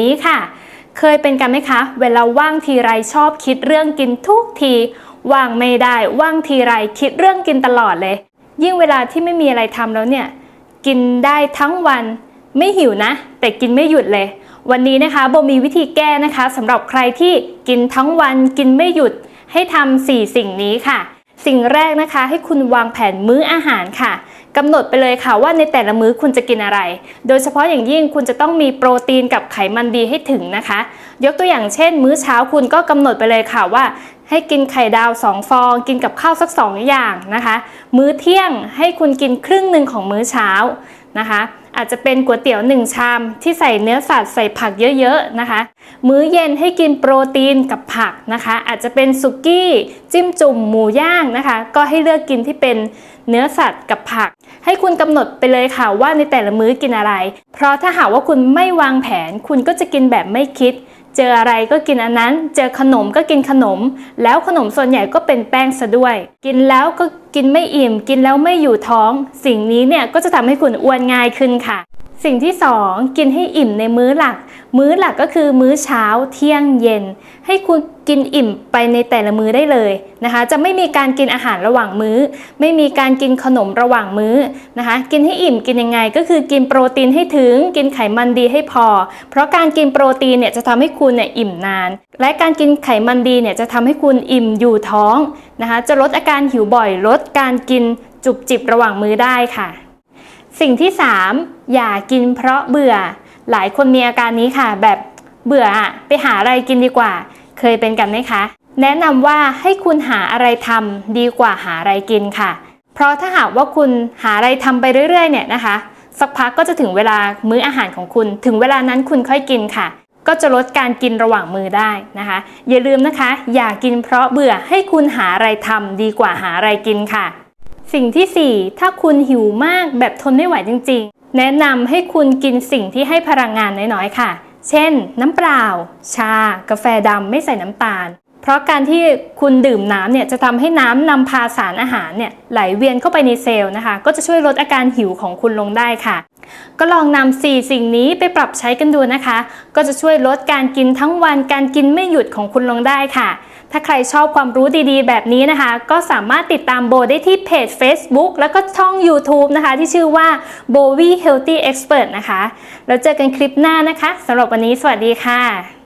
นี้ค่ะ เคยเป็นกันไหมคะ เวลาว่างทีไรชอบคิดเรื่องกินทุกทีว่างไม่ได้ว่างทีไรคิดเรื่องกินตลอดเลย ยิ่งเวลาที่ไม่มีอะไรทำแล้วเนี่ย กินได้ทั้งวันไม่หิวนะ แต่กินไม่หยุดเลย วันนี้นะคะโบมีวิธีแก้นะคะสำหรับใครที่กินทั้งวันกินไม่หยุดให้ทำ4สิ่งนี้ค่ะ สิ่งแรกนะคะให้คุณวางแผนมื้ออาหารค่ะ กำหนดไปเลยค่ะว่าในแต่ละมื้อคุณจะกินอะไร โดยเฉพาะอย่างยิ่งคุณจะต้องมีโปรตีนกับไขมันดีให้ถึงนะคะ ยกตัวอย่างเช่น มื้อเช้าคุณก็กำหนดไปเลยค่ะว่าให้กินไข่ดาว 2 ฟอง กินกับข้าวสัก 2 อย่างนะคะ มื้อเที่ยงให้คุณกินครึ่งหนึ่งของมื้อเช้า นะคะ อาจจะเป็นก๋วยเตี๋ยว 1 ชามที่ใส่เนื้อสัตว์ใส่ผักเยอะๆนะคะ มื้อเย็นให้กินโปรตีนกับผักนะคะ อาจจะเป็นสุกี้จิ้มจุ่มหมูย่างนะคะ ก็ให้เลือกกินที่เป็นเนื้อสัตว์กับผัก ให้คุณกำหนดไปเลยค่ะว่าในแต่ละมื้อกินอะไร เพราะถ้าหากว่าคุณไม่วางแผน คุณก็จะกินแบบไม่คิด เจออะไรก็กินอันนั้น เจอขนมก็กินขนม แล้วขนมส่วนใหญ่ก็เป็นแป้งซะด้วย กินแล้วก็กินไม่อิ่ม กินแล้วไม่อยู่ท้อง สิ่งนี้เนี่ยก็จะทำให้คุณอ้วนง่ายขึ้นค่ะ สิ่งที่ 2 กินให้อิ่มในมื้อหลัก มื้อหลักก็คือมื้อเช้าเที่ยงเย็น ให้คุณกินอิ่มไปในแต่ละมื้อได้เลยนะคะ จะไม่มีการกินอาหารระหว่างมื้อ ไม่มีการกินขนมระหว่างมื้อนะคะ กินให้อิ่มกินยังไงก็คือกินโปรตีนให้ถึง กินไขมันดีให้พอ เพราะการกินโปรตีนเนี่ยจะทำให้คุณเนี่ยอิ่มนาน และการกินไขมันดีเนี่ยจะทำให้คุณอิ่มอยู่ท้องนะคะ จะลดอาการหิวบ่อยลดการกินจุบจิบระหว่างมื้อได้ค่ะ สิ่งที่ 3 อย่ากินเพราะเบื่อ หลายคนมีอาการนี้ค่ะ แบบเบื่ออะไปหาอะไรกินดีกว่า เคยเป็นกันไหมคะ แนะนำว่าให้คุณหาอะไรทำดีกว่าหาอะไรกินค่ะ เพราะถ้าหากว่าคุณหาอะไรทำไปเรื่อยๆเนี่ยนะคะ สักพักก็จะถึงเวลามื้ออาหารของคุณ ถึงเวลานั้นคุณค่อยกินค่ะ ก็จะลดการกินระหว่างมือได้นะคะ อย่าลืมนะคะ อย่ากินเพราะเบื่อให้คุณหาอะไรทำดีกว่าหาอะไรกินค่ะ สิ่งที่ 4 ถ้าคุณหิวมากแบบทนไม่ไหวจริง แนะนำให้คุณกินสิ่งที่ให้พลังงานน้อยๆ ค่ะ เช่น น้ำเปล่า ชา กาแฟดำไม่ใส่น้ำตาล เพราะการที่คุณดื่มน้ำเนี่ยจะทำให้น้ำนำพาสารอาหารเนี่ยไหลเวียนเข้าไปในเซลล์นะคะ ก็จะช่วยลดอาการหิวของคุณลงได้ค่ะ ก็ลองนำ4สิ่งนี้ไปปรับใช้กันดูนะคะ ก็จะช่วยลดการกินทั้งวันการกินไม่หยุดของคุณลงได้ค่ะ ถ้าใครชอบความรู้ดีๆ แบบนี้นะคะ ก็สามารถติดตามโบได้ที่เพจ Facebook แล้วก็ช่อง YouTube นะคะ ที่ชื่อว่า Bowie Healthy Expert นะคะ แล้วเจอกันคลิปหน้านะคะสำหรับวันนี้สวัสดีค่ะ